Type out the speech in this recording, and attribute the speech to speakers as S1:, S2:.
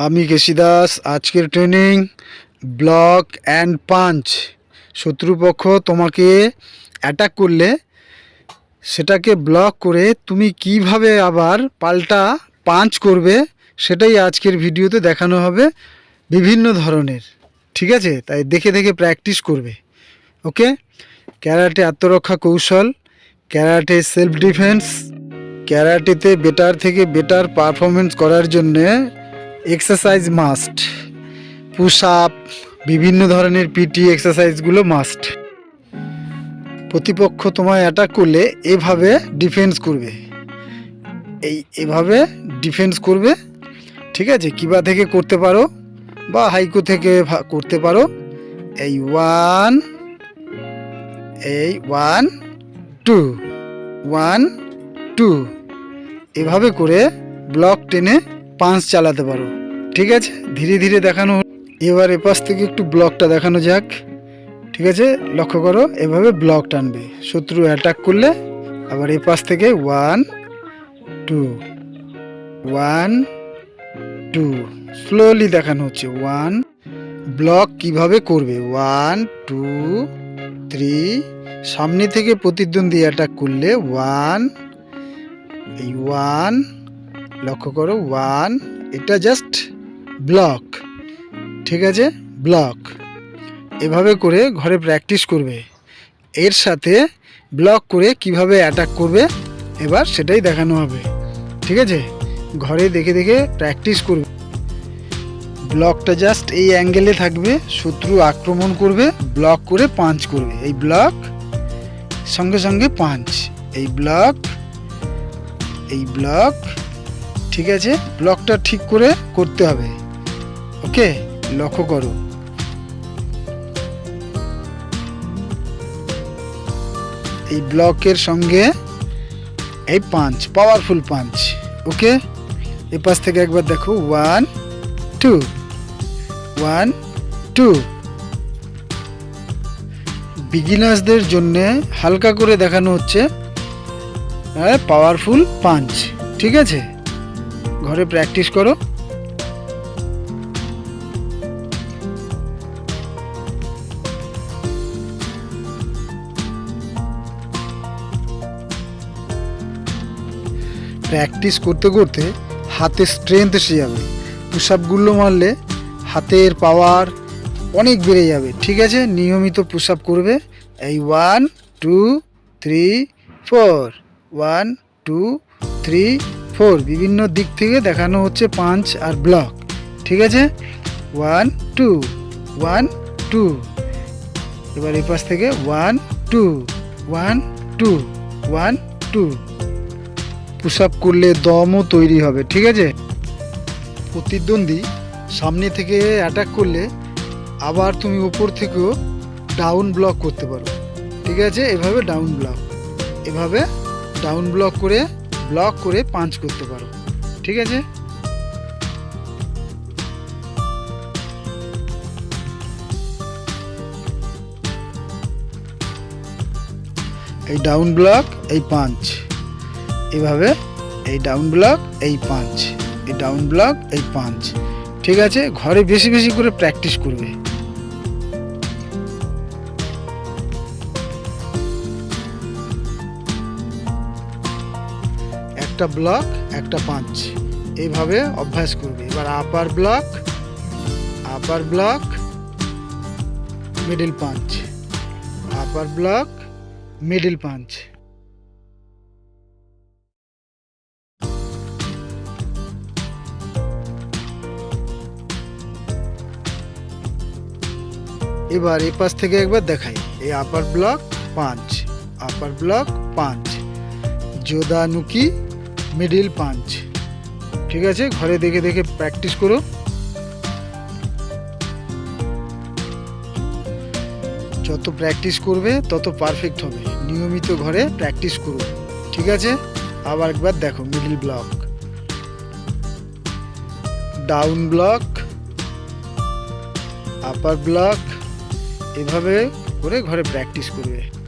S1: আমি কেশি দাস আজকের training block and punch শত্রুপক্ষ তোমাকে অ্যাটাক করলে, সেটাকে ব্লক করে তুমি কীভাবে আবার পাল্টা পাঞ্চ করবে, সেটাই আজকের ভিডিওতে দেখানো হবে বিভিন্ন ধরনের। ঠিক আছে? তাই দেখে দেখে প্র্যাকটিস করবে। ওকে? ক্যারাটে আত্মরক্ষা কৌশল, ক্যারাটে সেলফ ডিফেন্স ক্যারাটেতে বেটার থেকে বেটার পারফরমেন্স করার জন্যে এক্সারসাইজ মাস্ট পুশ আপ বিভিন্ন ধরনের পিটি এক্সারসাইজগুলো মাস্ট প্রতিপক্ষ তোমায় অ্যাটাক করলে এভাবে ডিফেন্স করবে। এই, এভাবে ডিফেন্স করবে। ঠিক আছে? কিবা থেকে করতে পারো বা হাইকো থেকে করতে পারো। এই ওয়ান এই ওয়ান টু ওয়ান টু এভাবে করে ব্লক টেনে পাঁচ চালাতে পারো। ঠিক আছে? ধীরে ধীরে দেখানো। এবার এপাশ থেকে একটু ব্লকটা দেখানো যাক। ঠিক আছে? লক্ষ্য করো, এভাবে ব্লক টানবে। শত্রু অ্যাটাক করলে আবার এপাশ থেকে one two one two slowly দেখানো হচ্ছে। ওয়ান ব্লক কীভাবে করবে? ওয়ান টু থ্রি সামনে থেকে প্রতিদ্বন্দ্বী অ্যাটাক করলে ওয়ান এই ওয়ান লক্ষ্য করো ওয়ান এটা জাস্ট ব্লক ঠিক আছে? ব্লক এভাবে করে ঘরে প্র্যাকটিস করবে। এর সাথে ব্লক করে কীভাবে অ্যাটাক করবে, এবার সেটাই দেখানো হবে। ঠিক আছে? ঘরে দেখে দেখে প্র্যাকটিস করবে। ব্লকটা জাস্ট এই অ্যাঙ্গেলে থাকবে, শত্রু আক্রমণ করবে ব্লক করে পাঞ্চ করবে। এই ব্লক সঙ্গে সঙ্গে পাঞ্চ এই ব্লক এই ব্লক ঠিক আছে? ব্লকটা ঠিক করে করতে হবে। ওকে? লক্ষ্য করো। এই ব্লকের সঙ্গে এই পাঞ্চ পাওয়ারফুল পাঞ্চ ওকে? এ পাশ থেকে একবার দেখো। ওয়ান টু ওয়ান টু বিগিনার্সদের জন্যে হালকা করে দেখানো হচ্ছে পাওয়ারফুল পাঞ্চ ঠিক আছে? ঘরে প্র্যাকটিস করো। প্র্যাকটিস করতে করতে হাতে স্ট্রেংথ এসে যাবে। পুশ আপগুলো মারলে হাতের পাওয়ার অনেক বেড়ে যাবে, ঠিক আছে? নিয়মিত পুশ আপ করবে। এই one two three four one two three four, বিভিন্ন দিক থেকে দেখানো হচ্ছে পাঞ্চ আর ব্লক। ঠিক আছে? One, two one, two. এবার এই পাশ থেকে one, two one two one, two. Push up করলে দমও তৈরি হবে, ঠিক আছে? প্রতিদ্বন্দ্বী সামনে থেকে অ্যাটাক করলে আবার তুমি ওপর থেকেও ডাউন ব্লক করতে পারো। ঠিক আছে? এভাবে ডাউন ব্লক এভাবে ডাউন ব্লক করে ব্লক করে পাঞ্চ করতে পারো। ঠিক আছে? এই ডাউন ব্লক, এই পাঞ্চ। এভাবে এই ডাউন ব্লক, এই পাঞ্চ। এই ডাউন ব্লক, এই পাঞ্চ। ঠিক আছে? ঘরে বেশি বেশি করে প্র্যাকটিস করবে। একটা ব্লক একটা পাঞ্চ এইভাবে অভ্যাস করবে। এবার upper block upper block middle punch upper block middle punch এবার এই পাশ থেকে একবার দেখাই। এই আপার ব্লক পাঁচ আপার ব্লক পাঁচ জোদানুকি মিডিল পাঞ্চ ঠিক আছে? ঘরে দেখে দেখে প্র্যাকটিস করো। যত প্র্যাকটিস করবে, তত পারফেক্ট হবে। নিয়মিত ঘরে প্র্যাকটিস করো। ঠিক আছে? আবার একবার দেখো middle block down block upper block এভাবে করে ঘরে প্র্যাকটিস করবে।